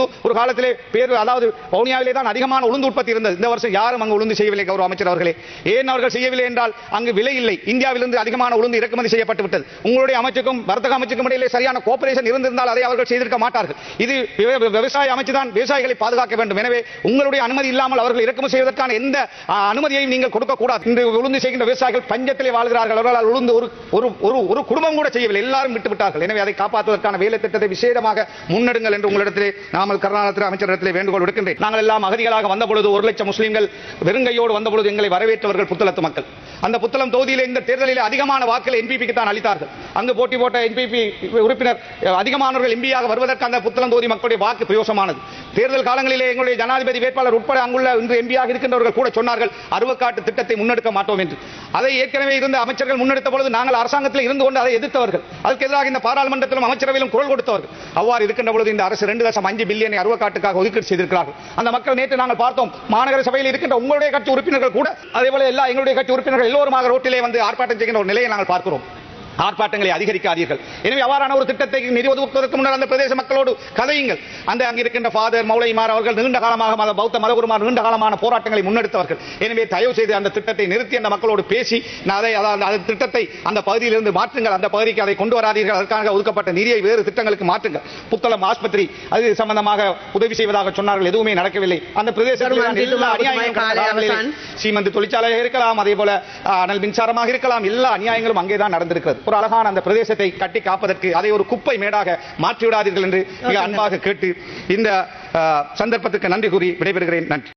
உளுந்து ஒரு காலத்திலே பேர் அதாவது வவுனியாவிலே தான் அதிகமான உளுந்து உற்பத்தி இருந்தது. இந்த வருஷம் யாரும் அங்கு உளுந்து செய்யவில்லை கௌரவ அமைச்சர் அவர்களே. ஏன் அவர்கள் செய்யவில்லை என்றால் அங்கு விலை இல்லை. இந்தியாவிலிருந்து அதிகமான உளுந்து இறக்குமதி செய்யப்பட்டு விட்டது. உங்களுடைய அமைச்சுக்கும் வர்த்தக அமைச்சுக்கும் இடையிலே சரியான கோஆபரேஷன் இருந்திருந்தால் அதை அவர்கள் செய்திருக்க மாட்டார்கள். இது விவசாய அமைச்சு தான் விவசாயிகளை பாதுகாக்க வேண்டும். எனவே உங்களுடைய அனுமதி இல்லாமல் அவர்கள் இறக்குமதி செய்வதற்கான எந்த அனுமதியையும் நீங்கள் கொடுக்க கூடாது. இந்த உளுந்து செய்கின்ற விவசாயிகள் பஞ்சத்திலே வாழ்கிறார்கள். அவர்களால் உளுந்து ஒரு ஒரு ஒரு ஒரு குடும்பம் கூட செய்யவில்லை. எல்லாரும் விட்டு விட்டார்கள் எனவே அதை காப்பாற்றுவதற்கான வேலை திட்டத்தை விசேடமாக முன்னெடுங்கள் என்று உங்களிடத்திலே நாம் இல்லாமல் கருணாநிதி அமைச்சரிடத்தில் வேண்டுகோள் விடுக்கின்றேன். நாங்கள் எல்லாம் அகதிகளாக வந்த பொழுது ஒரு லட்சம் முஸ்லீம்கள் வெறுங்கையோடு வந்தபொழுது எங்களை வரவேற்றவர்கள் புத்தளத்து மக்கள். அந்த புத்தளம் தொகுதியில் இந்த தேர்தலில் அதிகமான வாக்குகள் என்பிபிக்கு தான் அளித்தார்கள். அங்கு போட்டி போட்ட என்பிபி உறுப்பினர் அதிகமானவர்கள் எம்பியாக வருவதற்கு அந்த புத்தளம் தொகுதி மக்களுடைய வாக்கு பிரயோசமானது தேர்தல் காலங்களிலே எங்களுடைய ஜனாதிபதி வேட்பாளர் உட்பட அங்குள்ள இன்று எம்பியாக இருக்கின்றவர்கள் கூட சொன்னார்கள் அருவக்காட்டு திட்டத்தை முன்னெடுக்க மாட்டோம் என்று. அதை ஏற்கனவே இருந்த அமைச்சர்கள் முன்னெடுத்த பொழுது நாங்கள் அரசாங்கத்தில் இருந்து கொண்டு அதை எதிர்த்தவர்கள். அதற்கு எதிராக இந்த பாராளுமன்றத்திலும் அமைச்சரவையிலும் குரல் கொடுத்தவர்கள். அவ்வாறு இருக்கின்ற பொழுது இந்த அரசு ரெண்டு தசம் அஞ்சு பில்லியனை அருவக்காட்டுக்காக ஒதுக்கீடு செய்திருக்கிறார்கள். அந்த மக்கள் நேற்று நாங்கள் பார்த்தோம் மாநகர சபையில் இருக்கின்ற உங்களுடைய கட்சி உறுப்பினர்கள் கூட அதே போல எல்லா எங்களுடைய கட்சி உறுப்பினர்கள் எல்லோருமாக ரோட்டிலே வந்து ஆர்ப்பாட்டம் செய்கின்ற ஒரு நிலையை நாங்கள் பார்க்கிறோம். ஆர்ப்பாட்டங்களை அதிகரிக்காதீர்கள். எனவே அவ்வாறான ஒரு திட்டத்தை நிதி ஒதுக்குவதற்கு முன்னர் அந்த பிரதேச மக்களோடு கதையுங்கள். அந்த அங்கு இருக்கின்ற ஃபாதர் மௌலைமார் அவர்கள் நீண்ட காலமாக பௌத்த மதகுருமார் நீண்ட காலமான போராட்டங்களை முன்னெடுத்தவர்கள். எனவே தயவு செய்து அந்த திட்டத்தை நிறுத்தி அந்த மக்களோடு பேசி அதை அந்த திட்டத்தை அந்த பகுதியிலிருந்து மாற்றுங்கள். அந்த பகுதிக்கு அதை கொண்டு வராதீர்கள். அதற்காக ஒதுக்கப்பட்ட நிதியை வேறு திட்டங்களுக்கு மாற்றுங்கள். புத்தளம் ஆஸ்பத்திரி அது சம்பந்தமாக உதவி செய்வதாக சொன்னார்கள். எதுவுமே நடக்கவில்லை. அந்த பிரதேசத்தில் சீமெந்து தொழிற்சாலையாக இருக்கலாம் அதே போல அனல் மின்சாரமாக இருக்கலாம். எல்லா அநியாயங்களும் அங்கேதான் நடந்திருக்கிறது. ஒரு அழகான அந்த பிரதேசத்தை கட்டி காப்பதற்கு அதை ஒரு குப்பை மேடாக மாற்றி விடாதீர்கள் என்று மிக அன்பாக கேட்டு இந்த சந்தர்ப்பத்துக்கு நன்றி கூறி விடைபெறுகிறேன். நன்றி.